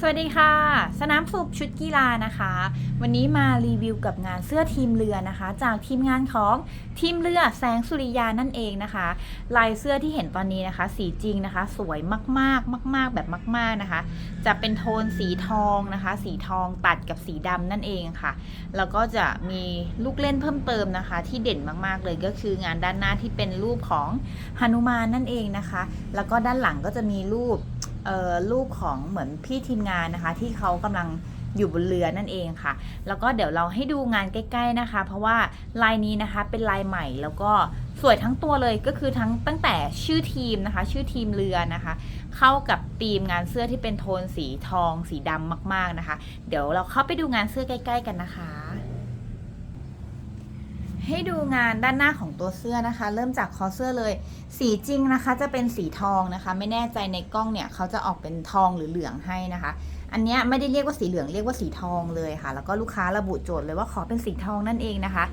สวัสดีค่ะ สนามฝึกชุดกีฬานะคะ วันนี้มารีวิวกับงานเสื้อทีมเรือนะคะ จากทีมงานของทีมเรือแสงสุริยานั่นเองนะคะ ลายเสื้อที่เห็นตอนนี้นะคะ สีจริงนะคะ สวยมากๆ มาก ๆ แบบมาก ๆนะคะ จะเป็นโทนสีทองนะคะ สีทองตัดกับสีดำนั่นเองค่ะ แล้วก็จะมีลูกเล่นเพิ่มเติมนะคะ ที่เด่นมากๆเลยก็คืองานด้านหน้าที่เป็นรูปของหนุมานนั่นเองนะคะ แล้วก็ด้านหลังก็จะมีรูป รูปของเหมือนพี่ทีมงานนะคะ ที่เขากำลังอยู่บนเรือนั่นเองค่ะ แล้วก็เดี๋ยวเราให้ดูงานใกล้ ๆนะคะ เพราะว่าลายนี้นะคะเป็นลายใหม่แล้วก็สวยทั้งตัวเลยก็คือทั้งตั้งแต่ชื่อทีมนะคะ ชื่อทีมเรือนะคะ เข้ากับธีมงานเสื้อที่เป็นโทนสีทอง สีดำมากๆนะคะ เดี๋ยวเราเข้าไปดูงานเสื้อใกล้ ๆ กันนะคะ ให้ดูงานด้านหน้าของตัวเสื้อนะคะ เริ่มจากคอเสื้อเลย สีจริงนะคะจะเป็นสีทองนะคะ ไม่แน่ใจในกล้องเนี่ยเขาจะออกเป็นทองหรือเหลืองให้นะคะ อันนี้ไม่ได้เรียกว่าสีเหลืองเรียกว่าสีทองเลยค่ะ แล้วก็ลูกค้าระบุโจทย์เลยว่าขอเป็นสีทองนั่นเองนะคะ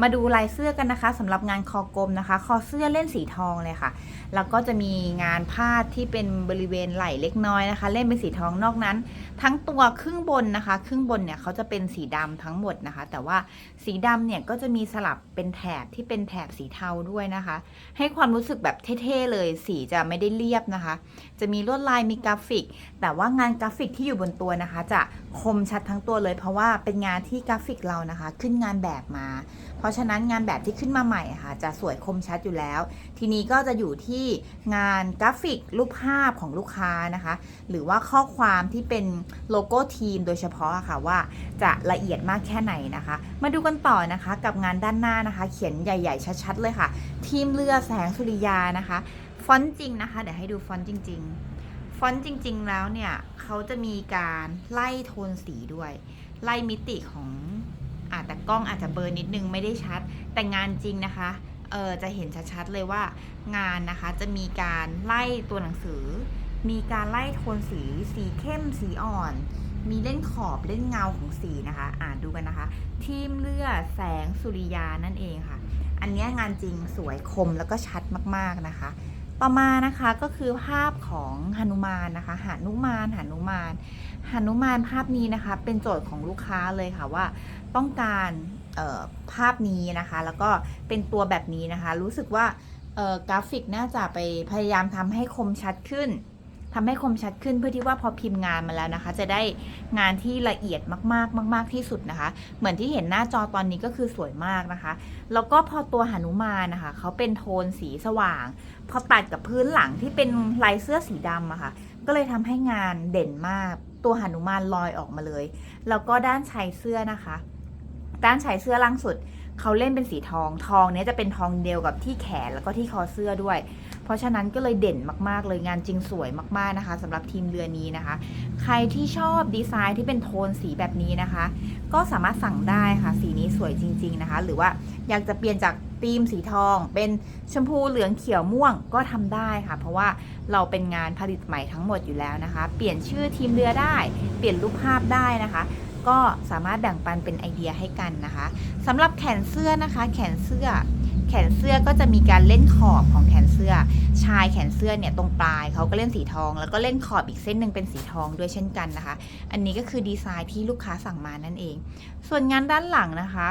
มาดูลายเสื้อกันนะคะสำหรับงานคอกลมนะคะ คอเสื้อเล่นสีทองเลยค่ะ แล้วก็จะมีงานพาที่เป็นบริเวณไหล่เล็กน้อยนะคะ เล่นเป็นสีทองนอกนั้น ทั้งตัวครึ่งบนนะคะ ครึ่งบนเนี่ยเขาจะเป็นสีดำทั้งหมดนะคะ แต่ว่าสีดำเนี่ยก็จะมีสลับเป็นแถบที่เป็นแถบสีเทาด้วยนะคะ ให้ความรู้สึกแบบเท่ๆเลย สีจะไม่ได้เรียบนะคะ จะมีลวดลายมีกราฟิก แต่ว่างานกราฟิกที่อยู่บบนตัวนะคะ จะคมชัดทั้งตัวเลย เพราะว่าเป็นงานที่กราฟิกเรานะคะ ขึ้นงานแบบมา เพราะฉะนั้นงานแบบที่ขึ้นมาใหม่ะค่ะจะสวยคมชัดอยู่แล้ว ทีนี้ก็จะอยู่ที่งานกราฟิกรูปภาพของลูกค้านะคะ หรือว่าข้อความที่เป็นโลโก้ทีมโดยเฉพาะะค่ะว่าจะละเอียดมากแค่ไหนนะคะ มาดูกันต่อนะคะกับงานด้านหน้านะคะ เขียนใหญ่ ๆ ชัดๆเลยค่ะ ทีมเรือแสงสุริยานะคะฟอนต์จริงนะคะ เดี๋ยวให้ดูฟอนต์จริง ๆ ฟอนต์จริง ๆ แล้วเนี่ยเขาจะมีการไล่โทนสีด้วย ไล่มิติของอาแต่กล้องอาจจะเบอร์นิดนึงไม่ได้ชัด แต่งานจริงนะคะเออจะเห็นชัดๆเลยว่างานนะคะจะมีการไล่ตัวหนังสือ มีการไล่โทนสี สีเข้มสีอ่อน มีเล่นขอบเล่นเงาของสีนะคะ อ่านดูกันนะคะ ทีมเลือดแสงสุริยานั่นเองค่ะ อันนี้งานจริงสวยคมแล้วก็ชัดมากๆนะคะ ต่อมานะคะก็คือภาพของหนุมานนะคะหนุมานหนุมานหนุมานภาพนี้นะคะ เป็นโจทย์ของลูกค้าเลยค่ะว่าต้องการเอ่อภาพนี้นะคะ แล้วก็เป็นตัวแบบนี้นะคะ รู้สึกว่าเอ่อกราฟิกน่าจะไปพยายามทำให้คมชัดขึ้น ทำให้คมชัดขึ้นเพื่อที่ว่าพอพิมพ์งานมาแล้วนะคะ จะได้งานที่ละเอียดมากๆ มาก ๆที่สุดนะคะ เหมือนที่เห็นหน้าจอตอนนี้ก็คือสวยมากนะคะ แล้วก็พอตัวหนุมานนะคะเขาเป็นโทนสีสว่าง พอตัดกับพื้นหลังที่เป็นลายเสื้อสีดำอะค่ะก็เลยทำให้งานเด่นมาก ตัวหนุมานลอยออกมาเลย แล้วก็ด้านชายเสื้อนะคะ ด้านชายเสื้อล่างสุด เขาเล่นเป็นสีทอง ทองเนี้ยจะเป็นทองเดียวกับที่แขนแล้วก็ที่คอเสื้อด้วย เพราะฉะนั้นก็เลยเด่นมากๆ เลยงานจริงสวยมากๆนะคะสำหรับทีมเรือนี้นะคะ ใครที่ชอบดีไซน์ที่เป็นโทนสีแบบนี้นะคะ ก็สามารถสั่งได้ค่ะ สีนี้สวยจริง ๆนะคะ หรือว่าอยากจะเปลี่ยนจากธีมสีทอง เป็นชมพูเหลืองเขียวม่วงก็ทำได้ค่ะ เพราะว่าเราเป็นงานผลิตใหม่ทั้งหมดอยู่แล้วนะคะ เปลี่ยนชื่อทีมเรือได้ เปลี่ยนรูปภาพได้นะคะ ก็สามารถแบ่งปันเป็นไอเดียให้กันนะคะสำหรับแขนเสื้อนะคะ แขนเสื้อ แขนเสื้อก็จะมีการเล่นขอบของแขนเสื้อ ชายแขนเสื้อเนี่ยตรงปลายเขาก็เล่นสีทอง แล้วก็เล่นขอบอีกเส้นหนึ่งเป็นสีทองด้วยเช่นกันนะคะ อันนี้ก็คือดีไซน์ที่ลูกค้าสั่งมานั่นเอง ส่วนงานด้านหลังนะคะ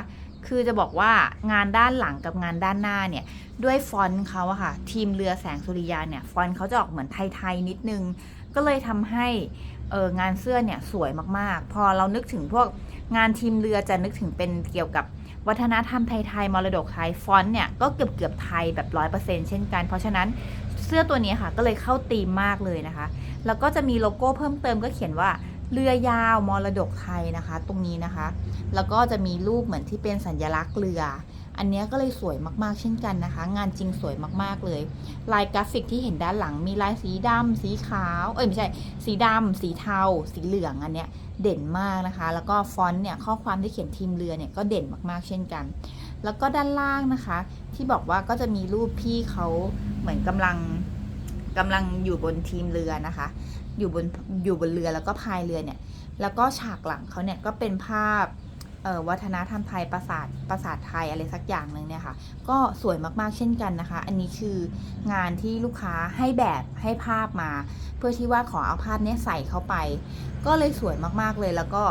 คือจะบอกว่างานด้านหลังกับงานด้านหน้าเนี่ย ด้วยฟอนต์เขาอะค่ะ ทีมเรือแสงสุริยาเนี่ย ฟอนต์เขาจะออกเหมือนไทย ๆ นิดนึง ก็เลยทำให้ เอองานเสื้อเนี่ยสวยมากๆ พอเรานึกถึงพวกงานทีมเรือจะนึกถึงเป็นเกี่ยวกับวัฒนธรรมไทยๆมรดกไทยฟอนต์เนี่ยก็เกือบเกือบๆไทยแบบร้อยเปอร์เซ็นต์เช่นกันเพราะฉะนั้นเสื้อตัวนี้ค่ะก็เลยเข้าธีมมากเลยนะคะ แล้วก็จะมีโลโก้เพิ่มเติมก็เขียนว่าเรือยาวมรดกไทยนะคะ ตรงนี้นะคะ แล้วก็จะมีรูปเหมือนที่เป็นสัญลักษณ์เรือ อันนี้ก็เลยสวยมากๆเช่นกันนะคะ งานจริงสวยมากๆเลย ลายกราฟิกที่เห็นด้านหลังมีลายสีดำสีขาว เอ้ยไม่ใช่ สีดำสีเทา สีเหลืองอันเนี้ยเด่นมากนะคะ แล้วก็ฟอนต์เนี่ยข้อความที่เขียนทีมเรือเนี่ยก็เด่นมากๆเช่นกัน แล้วก็ด้านล่างนะคะ ที่บอกว่าก็จะมีรูปพี่เขาเหมือนกำลังกำลังอยู่บนทีมเรือนะคะ อยู่บนอยู่บนเรือแล้วก็พายเรือเนี่ย แล้วก็ฉากหลังเขาเนี่ยก็เป็นภาพ วัฒนธรรมไทยปราสาทปราสาทไทยอะไรสักอย่างหนึ่งเนี่ยค่ะ ก็สวยมากๆเช่นกันนะคะ อันนี้คืองานที่ลูกค้าให้แบบให้ภาพมา เพื่อที่ว่าขอเอาภาพเนี้ยใส่เข้าไป ก็เลยสวยมากๆเลยแล้วก็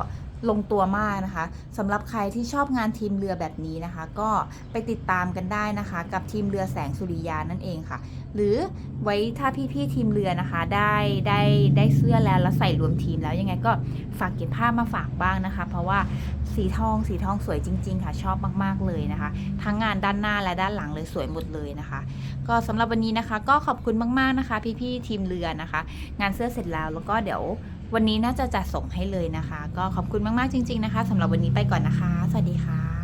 ลงตัวมากนะคะสำหรับใครที่ชอบงานทีมเรือแบบนี้นะคะ ก็ไปติดตามกันได้นะคะ กับทีมเรือแสงสุริยานั่นเองค่ะ หรือไว้ถ้าพี่ๆทีมเรือนะคะ ได้ได้ได้เสื้อแล้วแล้วใส่รวมทีมแล้วยังไงก็ฝากเก็บภาพมาฝากบ้างนะคะ เพราะว่าสีทองสีทองสวยจริง ๆ ค่ะชอบมากๆเลยนะคะ ทั้งงานด้านหน้าและด้านหลังเลยสวยหมดเลยนะคะ ก็สำหรับวันนี้นะคะ ก็ขอบคุณมากๆนะคะ พี่ๆทีมเรือนะคะ งานเสื้อเสร็จแล้วแล้วก็เดี๋ยว วันนี้น่าจะจัดส่งให้เลยนะคะ ก็ขอบคุณมากๆจริง ๆนะคะสำหรับวันนี้ไปก่อนนะคะ สวัสดีค่ะ